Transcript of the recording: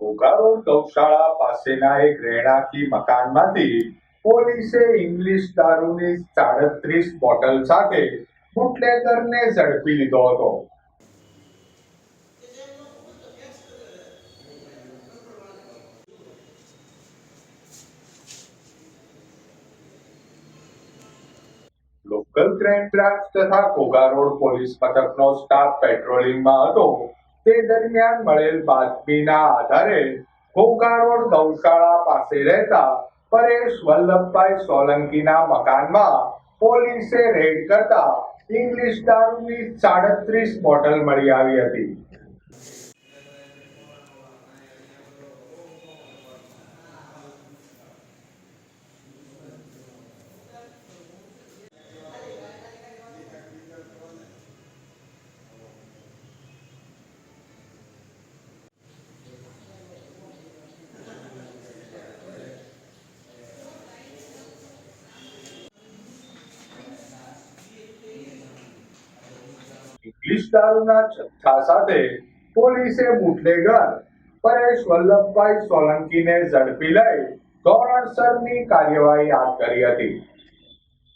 કોકારો કૌશાળા પાસેના એક રેણાકી મકાનમાંથી પોલીસે ઇંગ્લિશ ડારુની 34 બોટલ સાથે ગુટલેરને ઝડપી લીધો હતો લોકલ ટ્રેન પ્રાક્ષ તથા કોગા રોડ પોલીસ પેટ્રોલિંગમાં હતો તે દરમિયાન મળેલ બાતમીના આધારે હોકારોડ ગૌશાળા પાસે રહેતા પરેશ વલ્લભભાઈ સોલંકીના મકાનમાં પોલીસે રેડ કરતા ઇંગ્લિશ દારૂની સાડત્રીસ બોટલ મળી આવી હતી લિસ્ટ જથ્થા સાથે પોલીસે મુઠલેગર પરેશ વલ્લભભાઈ સોલંકીને ઝડપી લઈ ધોરણસરની કાર્યવાહી હાથ કરી હતી